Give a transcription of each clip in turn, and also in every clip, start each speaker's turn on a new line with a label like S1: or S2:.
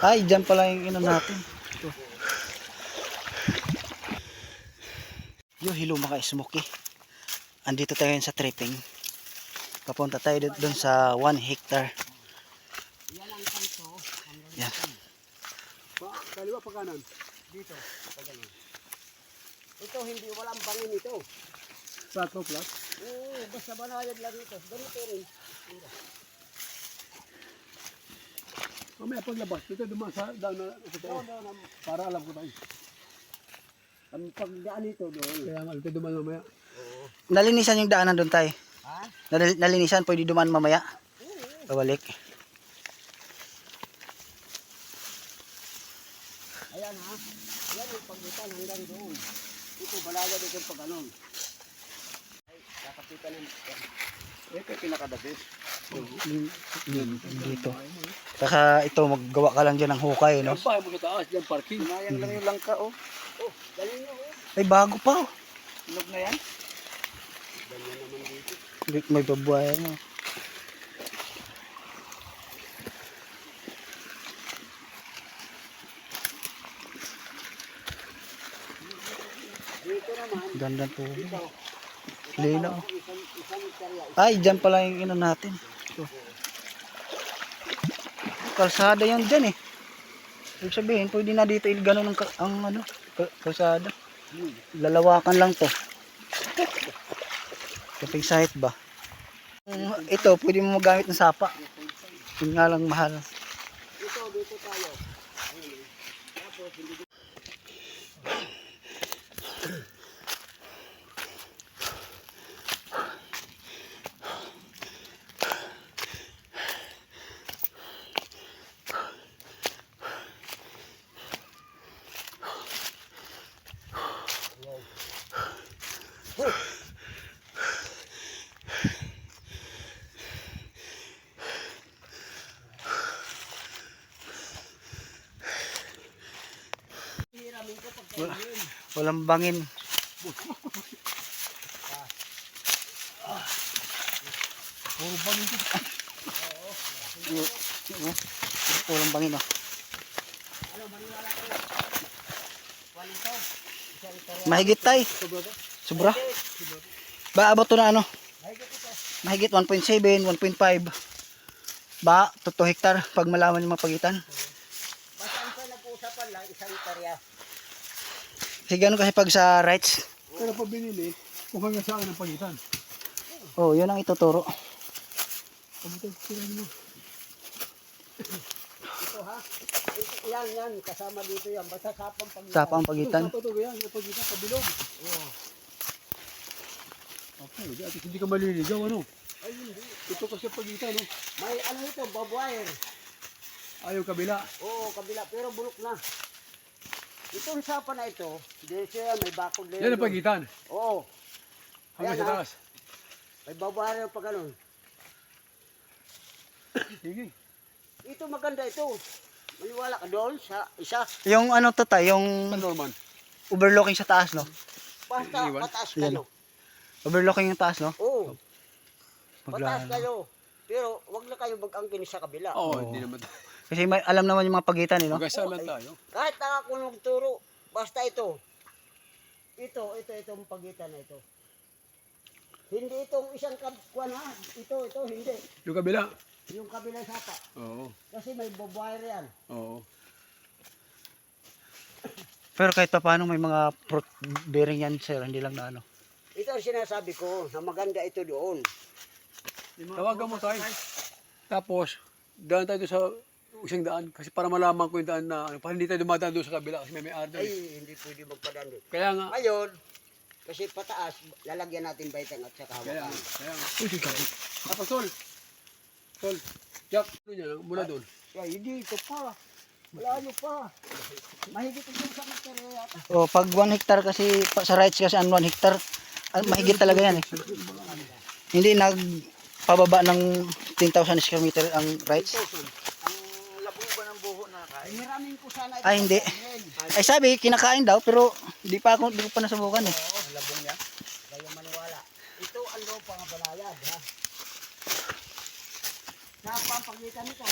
S1: Ay, dyan pala yung ino natin. Ito. Yo, hello mga smoky. Andito tayo sa tripping. Papunta tayo doon- sa 1 hectare. Yan.
S2: Pa, kaliwa pa kanan.
S3: Dito, pag ganun. Ito, hindi, walang bangin ito.
S2: Plato, plat.
S3: Oo, basta banayad lang ito. Ganito rin.
S2: Mamaya paglabas, ito dumaan sa daan na ito tayo. Para alam ko tayo.
S3: Ang pagdaan ito doon.
S2: Kaya nga, ito dumaan mamaya.
S1: Nalinisan yung daanan doon tayo.
S3: Ha?
S1: Nal- Nalinisan, pwede dumaan mamaya. Pabalik.
S3: Ayan ha. Ayan yung pagitan hanggang doon. Ito, banayad ito pag ganun. Ay, kakapitan ng... Ito yung pinakadabis.
S1: Dito. Saka ito, maggawa ka lang dyan ng hukay, no?
S2: Bahay mo sa taas, dyan parking.
S3: Sayang lang yung langka, oh. Oh, galing oh.
S1: Ay, bago pa, oh.
S3: Log na yan. Ganyan naman dito.
S1: May- babuhay, no?
S3: Dito naman,
S1: Ganda po.
S3: isang karya.
S1: Ay, dyan pala yung ino natin. Ito. Kalsada yan dyan eh. Ibig sabihin, pwede na dito ganun ang, ang ano, ka- kalsada. Lalawakan lang to. Kapag site ba? Ito, pwede mo magamit ng sapa. Yun nga lang mahal.
S3: Ito, dito tayo. Tapos, hindi
S1: walang bangin.
S2: Puro bangin
S1: Walang bangin oh. Mahigit tay. Sobra. Ba, abot to na ano?
S3: Mahigit ito.
S1: Mahigit 1.7, 1.5. Ba, 2 hektar pag malaman yung mapagitan.
S3: Basta ang sa nag-uusapan lang, isang karya.
S1: Kasi ganun kasi pag sa rights,
S2: Pero pag binili, kung hanggang saan ang pagitan.
S1: oh, yun ang ituturo.
S2: Ito, tirahin mo.
S3: Ito ha. Yan, yan. Kasama dito yan. Basta sapang pagitan.
S1: Sapa ang pagitan.
S2: Ito, ito, yan. Yung pagitan, kabilog.
S3: Oo.
S2: Okay, di at hindi ka maliligaw, ano?
S3: Ay, hindi.
S2: Ito kasi pagitan, no?
S3: May ano ito, wire.
S2: Ayaw kabila.
S3: Oo, kabila. Pero bulok na. Itong sapa na ito, dito yan, may bakod na
S2: Yan ang pagitan.
S3: Oo.
S2: Hanggang
S3: Ayan,
S2: sa taas.
S3: May wire pa ganun.
S2: Sige.
S3: Ito maganda ito. Maniwala ka doon sa isa.
S1: Yung ano to tayo, yung
S2: San Norman.
S1: overlooking sa taas, no?
S3: Basta
S2: Iwan.
S3: mataas
S1: Yan.
S3: kayo.
S1: Overlooking yung taas, no?
S3: Oo, mataas
S1: Magla-
S3: kayo. Pero wag na kayo mag-angkin sa kabila.
S2: Oo,
S1: Oo.
S2: hindi naman.
S1: Kasi may, alam naman yung mga pagitan, eh, no?
S2: Magkasal lang tayo.
S3: Kahit na ako nagturo, basta ito. Ito, ito, itong pagitan na ito. Hindi itong isang kapwan ha. Ito, ito, hindi.
S2: Yung kabila.
S3: Yung kabilang sapa.
S2: Oo.
S3: Kasi may wire yan.
S2: Oo.
S1: Pero kahit pa paano may mga fruit bearing yan, sir. Hindi lang na ano.
S3: Ito ang sinasabi ko na maganda ito doon.
S2: Tawagan mo tayo. Tapos, daan tayo sa isang daan. Kasi para malaman ko yung daan na, ano, para hindi tayo dumadaan doon sa kabila kasi may may doon.
S3: Ay, hindi pwede magpadaan doon.
S2: Kaya nga.
S3: Ngayon, kasi pataas, lalagyan natin baitang at saka
S2: Kaya
S3: hawakan.
S2: nga. Kaya nga. Uy, sige. Tapos, Sol. Sol. Jack, ano niya, mula doon.
S3: Ay, hindi, ito pa. Malayo pa. Mahigit ito sa meter yata.
S1: O, pag 1 hectare kasi, pa- sa rights kasi ang 1 hectare, ah, mahigit talaga yan, eh. Hindi nagpababa ng 10,000 square meter ang rights.
S3: Ang labo ba ng buho na kain? Ay, maraming ko sana ito.
S1: Ay, hindi. Ay, sabi, kinakain daw, pero di pa ako, di ko pa nasubukan, eh.
S3: Oo, labong niya. Kaya maniwala. Ito ang lupa nga balayad, ha? Sa pampagitan nito.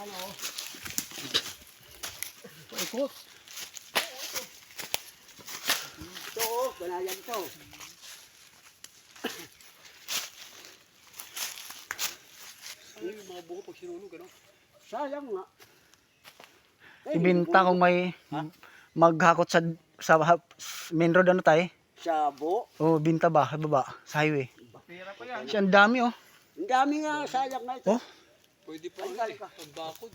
S3: Yan, oh.
S2: Paikot.
S3: Ito, oh, banayan ito.
S2: Ano yung mga buko pag sinunog, ano?
S3: Sayang nga.
S1: Ibinta kung may maghakot sa sa ha- main road ano tayo?
S3: Sabo.
S1: O binta ba? Sa baba, sa highway. Siya ang dami oh.
S3: Ang dami nga, sayang nga ito.
S1: Oh,
S2: Pwede pa
S3: dali
S2: eh. Pagbakod.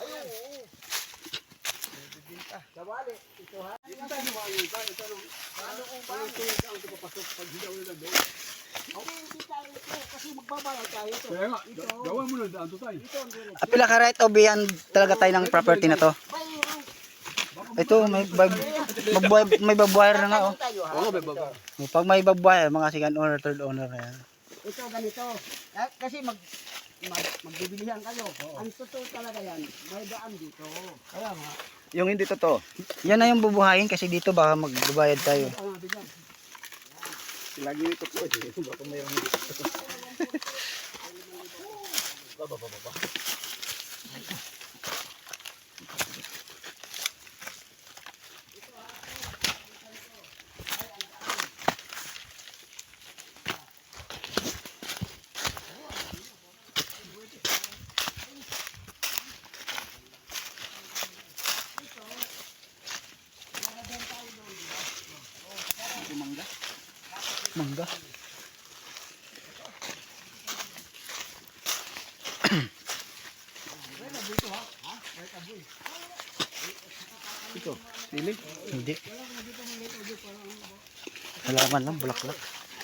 S3: Ayun, oo. Sabali, ito ha.
S2: Dito tayo lumayo. Tayo, tayo.
S3: Ano kung ba?
S2: Parang tuwing ka ang kapapasok pag hilaw nila doon.
S3: Okay, hindi tayo ito. Kasi magbabayad tayo ito.
S2: Kaya nga,
S3: Ito.
S2: ga- gawan mo na daan to tayo.
S1: Apila ka right of yan talaga tayo ng property na to. Ito may bab magbuhay, may babuhayer na nga oh.
S2: Oo, may baba.
S1: Pag may babuhayer, mga second owner, third owner na yan.
S3: Ito ganito. Ah, kasi mag mag magbibilihan kayo. Ang totoo talaga yan, may daan dito. Kaya nga,
S4: Yung hindi totoo.
S1: Yan na yung bubuhayin kasi dito baka magbabayad tayo.
S3: bigyan.
S4: Lagi yung totoo. eh. Baka mayroong hindi totoo.
S1: Mangga.
S4: Ito. Sili.
S1: Hindi. Halaman lang, bulaklak.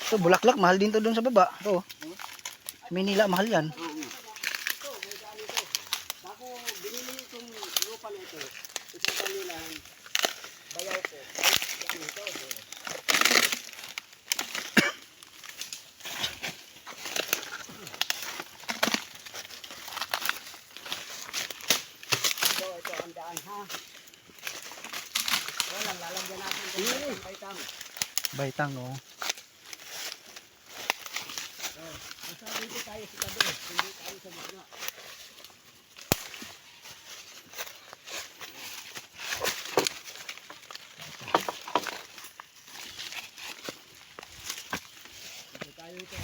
S1: Ito, bulaklak, mahal din to doon sa baba. Ito. oh. Manila, mahal yan.
S3: Ako, binili itong lupa na ito. Isang kanila, bayaw ko. Yan ito. Ito, ito ang daan ha. Walang lalagyan natin ito ng baitang.
S1: Baitang, oh.
S3: Dito tayo sa tabi, hindi ito.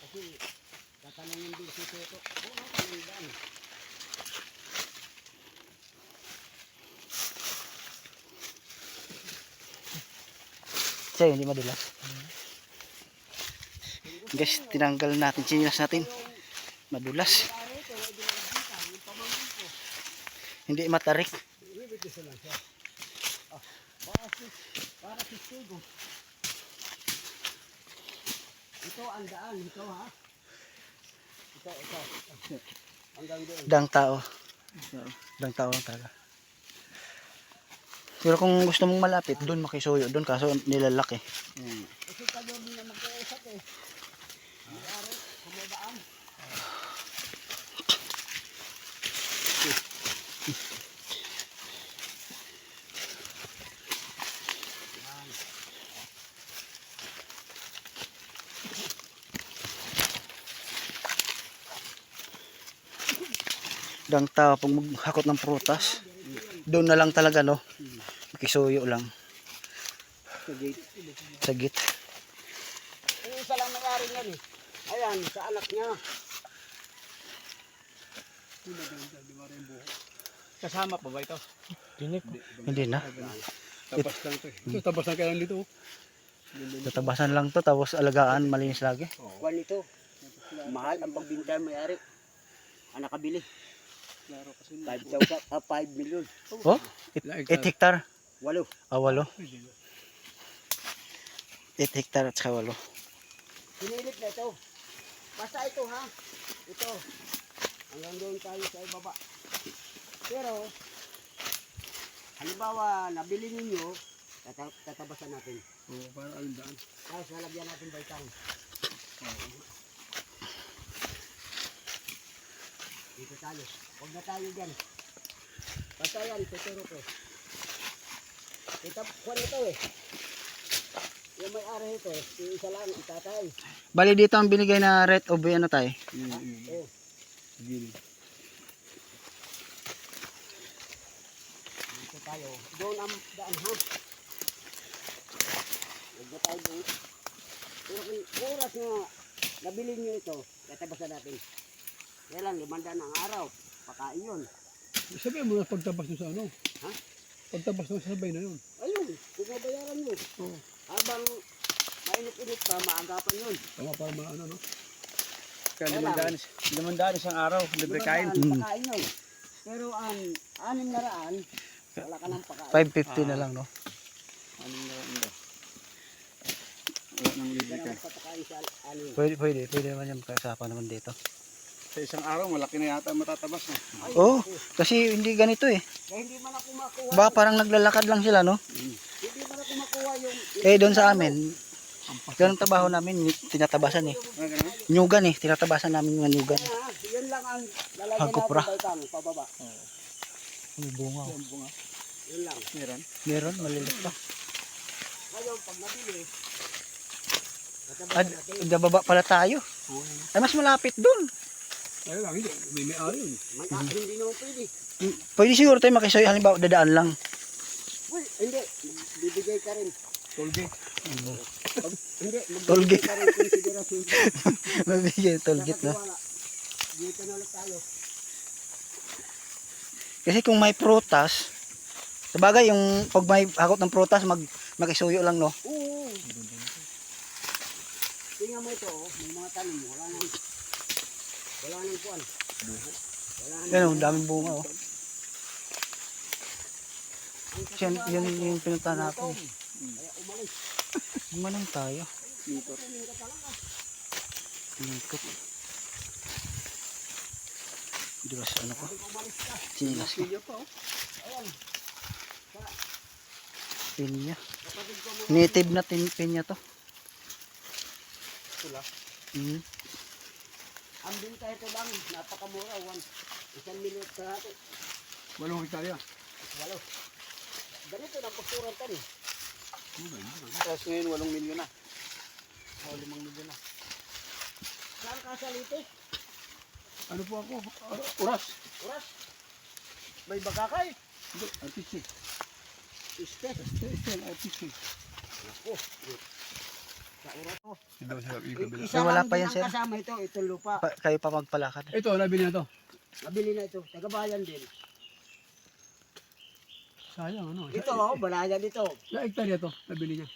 S3: Kasi tatanungin din si Toto. Oo, tanongin daan.
S1: Sa'yo, hindi madulas. Guys, tinanggal natin, sinilas natin. Madulas. Hindi matarik.
S3: Ito ang daan, ito ha. Ito, ito. Hanggang doon.
S1: Dang tao. Dang tao lang talaga. Pero kung gusto mong malapit, doon makisuyo doon kaso nilalaki.
S3: Kasi kayo din na mag-uusap eh. May-ari.
S1: Dang tao pag maghakot ng prutas. Doon na lang talaga no. Makisuyo lang. Sa git.
S3: Yung isa lang may-ari niyan eh. Ayan, sa anak niya.
S2: Kasama pa ba ito?
S1: Hindi na.
S2: Tabas lang ito eh. Ito, tabas lang kaya dito. oh.
S1: Tatabasan lang to tapos alagaan malinis lagi.
S3: Kuwan ito. Mahal ang pagbinta ng may-ari. Ang nakabili. 5,000, ah, 5 million.
S1: Oh,
S2: Ilang
S1: 8 hektar.
S3: Walo.
S1: Ah, walo. 8 hektar at saka walo.
S3: Pinilit na ito. Basta ito ha. Ito. Hanggang doon tayo sa ibaba. Pero, halimbawa, nabili ninyo, tata- tatabasan natin.
S2: Oo, para alam daan.
S3: Tapos lalagyan natin baitang. Dito tayo. Huwag na tayo dyan. Basta yan, tuturo ko. Ito, kuwan ito eh. Yung may-ari ito, yung isa lang, itatay.
S1: Bali dito ang binigay na rate of ano tayo.
S3: Oh.
S2: Gilid.
S3: tayo. Doon ang daan ha. Huwag na tayo doon. Pero kung oras na nabili nyo ito, tatabasan natin. Kaya lang, limandaan ang araw. Pakain yun.
S2: Sabihin mo na pagtabas mo sa ano.
S3: Ha?
S2: Pagtabas mo sa sabay na yun.
S3: Ayun, kung mabayaran nyo.
S2: Oo.
S3: Habang mainit-init pa, maagapan yun.
S2: Tama para maano no.
S4: Kaya limandaan, limandaan isang araw, libre kain.
S3: Limandaan, pakain yun. Pero ang anim na raan, wala ka ng pakain.
S1: 550 na lang, no?
S4: Anong na ano ba? Wala nang libre kain.
S3: anim.
S1: Pwede, pwede. Pwede naman yung kasapan naman dito.
S4: Sa isang araw, malaki na yata matatabas na.
S3: Ay,
S1: Oo,
S3: naku.
S1: kasi hindi ganito eh.
S3: Kaya hindi man ako makuha.
S1: Ba, parang naglalakad lang sila, no?
S3: Hindi man ako makuha yung...
S1: Eh, doon sa amin, ganun trabaho namin, tinatabasan eh.
S4: Ah?
S1: Nyugan eh, tinatabasan namin yung nyugan.
S3: Ah, yun lang ang lalagyan
S1: Hagkupra.
S3: natin baitang pababa.
S1: May bunga oh.
S3: Yun lang.
S4: Meron.
S1: Meron, malilit pa.
S3: Ngayon, pag nabili,
S1: Ad, nababa pala tayo. Ay, mas malapit doon.
S2: Ayun lang, hindi. May may-ari yun.
S3: Man, ah, hindi naman pwede.
S1: Pwede siguro tayo makisoy, halimbawa dadaan lang.
S3: Well, hindi. Bibigay ka rin.
S2: Tollgate.
S3: Pag, hindi,
S1: Tollgate.
S3: magbibigay ka rin konsiderasyon.
S1: Mabigyan tollgate na.
S3: Dito na ulit tayo.
S1: Kasi kung may prutas, sabagay yung pag may hakot ng prutas, mag, makisuyo lang, no?
S3: Oo. Tingnan mo ito, oh. may mga tanim. Wala nang, wala nang. Wala nang,
S1: Yan, ang daming bunga, oh. Yan,
S3: nito,
S1: yung pinunta natin.
S3: ito.
S1: eh.
S3: Kaya umalis.
S1: Manong tayo.
S4: Ikot.
S3: Ka talaga.
S1: Tingkot. Dulas, ano ko? Sinilas ko.
S4: Oh.
S1: Pinya. Native na pinya to.
S4: Tula.
S1: Mm.
S3: Ang binta ito lang, napakamura. One, isang milyon kalahati.
S2: Walong hektarya.
S3: Walo. Ganito ng kusturan tan eh.
S4: Tapos ngayon, walong milyon na. O, limang milyon na.
S3: Saan ka sa lite?
S2: Ano po ako? Ah, Oras.
S3: Oras? May bagakay?
S2: Hindi, artiste.
S3: Iste.
S2: Estel, artiste.
S3: Ako. Sa ko.
S2: Hindi daw ikabila.
S3: Isa
S1: Eh, wala
S3: lang
S1: pa
S3: din
S1: yan,
S3: ang
S1: sir.
S3: kasama ito, itong lupa.
S1: Pa, kayo pa magpalakad.
S2: Ito, nabili na to.
S3: Nabili na ito. Tagabayan din.
S2: Sayang, ano?
S3: Ito, oh, balayan ito.
S2: Na hektarya to, nabili niya.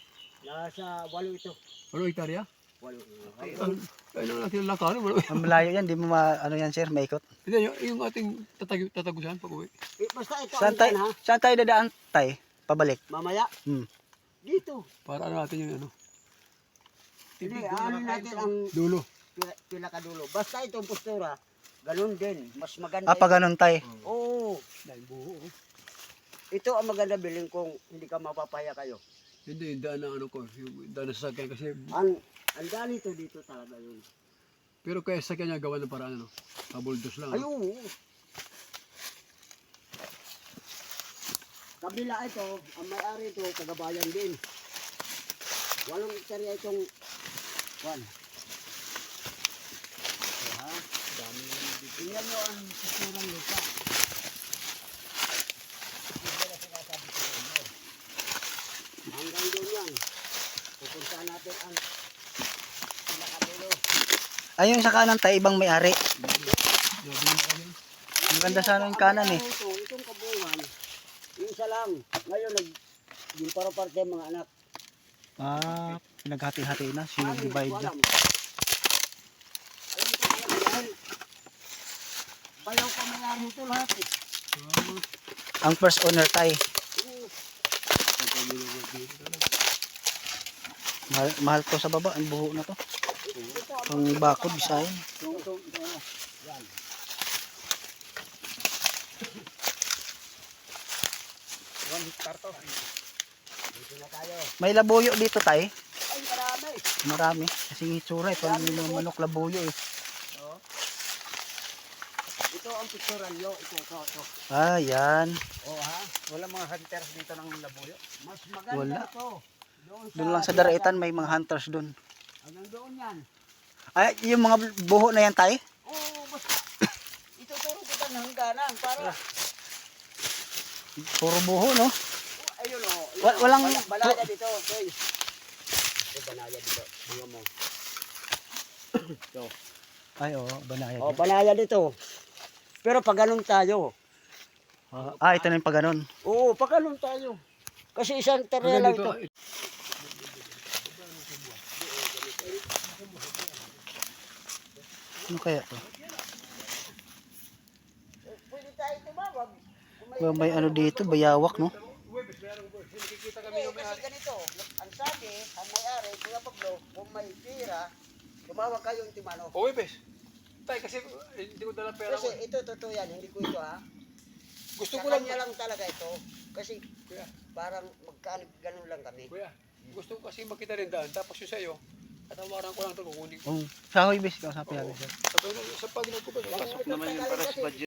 S3: Nasa walo ito.
S2: Walong hektarya?
S3: Walo.
S2: Ay, ay, lang ano? Walo.
S1: Ang malayo yan, di mo ma, ano yan sir, maikot.
S2: Hindi, yung, yung ating tatag tatagusan pag uwi.
S3: Eh, basta ito
S1: Saan
S3: ang
S1: tayo,
S3: ha?
S1: saan tayo dadaan tay? Pabalik.
S3: Mamaya.
S1: Hmm.
S3: Dito.
S2: Para ano natin yung ano,
S3: Hindi, ano natin ang
S2: dulo.
S3: pila, pila kadulo. Basta itong postura, ganun din. Mas maganda.
S1: Ah, pag ganun tay.
S3: ito. Oo.
S2: Dahil buo. oh.
S3: Ito ang maganda bilhin kung hindi ka mapapaya kayo.
S2: Hindi, daan na ano ko, daan na sasakyan kasi,
S3: Ang ang dali ito dito talaga yun.
S2: pero kaya sasakyan niya gawa ng paraan ano, kabuldos lang.
S3: Ay,
S2: Ano?
S3: oo. Kabila ito, ang may-ari ito, kagabayan din. Walong hektarya itong Juan. So, ha? Tingnan nyo ang kasurang lupa. Na sinasabi ko inyo. Hanggang doon yan. Pupuntahan natin ang pinakadulo.
S1: Ayun sa kanan tay, ibang may-ari. Ang ganda sana yung kanan eh.
S3: Ito, itong kabungan, yung isa lang. Ngayon, nag, yung para parte ng mga anak.
S1: Ah, pinaghati-hati na, sinubdivide na.
S3: Bayaw pa mayari ito lahat eh.
S1: Ang first owner tay.
S3: Oo.
S1: Mahal, mahal to sa baba, ang buho na to.
S3: Ito,
S1: Ang bakod, bisayan.
S3: tayo.
S1: May labuyo dito tay.
S3: Ay, marami.
S1: Marami. Kasi itsura eh, parang yung manok labuyo eh.
S3: Oh. Ito ang picturean nyo. Ito, ito, ito.
S1: Ah, yan.
S3: Oh, ha?
S4: Wala mga hunters dito ng labuyo.
S3: Mas maganda
S1: Wala.
S3: ito. Doon
S1: Doon lang sa daraitan, may mga hunters doon.
S3: Hanggang doon yan.
S1: Ay, yung mga buho na yan tay?
S3: Oo, basta. Ituturo kita ng hangganan para
S1: Puro buho, no?
S3: Ayun o.
S1: Wa- walang-
S3: Banaya dito. Toy. Ito banaya dito. Tingnan mo.
S1: Ay, oo, banaya.
S3: O, banaya dito. Pero pag ganun tayo.
S1: Ah, ah, ito na yung pag ganun.
S3: Oo, pag ganun tayo. Kasi isang
S2: Hanggang
S3: lang
S2: dito,
S3: ito.
S1: Ano kaya to?
S3: Pwede tayo tumawag.
S1: May ano dito, bayawak, no?
S3: Hindi, kasi ganito. Ang sabi, ang may-ari, Kuya Pablo, kung may pira, tumawag kayong timano.
S2: O, Webes. Tay, kasi eh, hindi ko dala pera ko.
S3: Kasi ito, totoo yan, hindi ko ito ha.
S2: Gusto ko lang,
S3: kanya lang talaga ito. Kasi
S2: Kuya,
S3: parang magkano, ganun lang kami.
S2: kuya, gusto ko kasi makita rin daan. Tapos yung sa'yo, tatawaran ko lang ito, kukunin ko.
S1: Oh, sa hoy base ka, sa pinabi sir.
S2: Sabi na, sa pag nagkubas,
S4: Pasok naman yun para sa budget.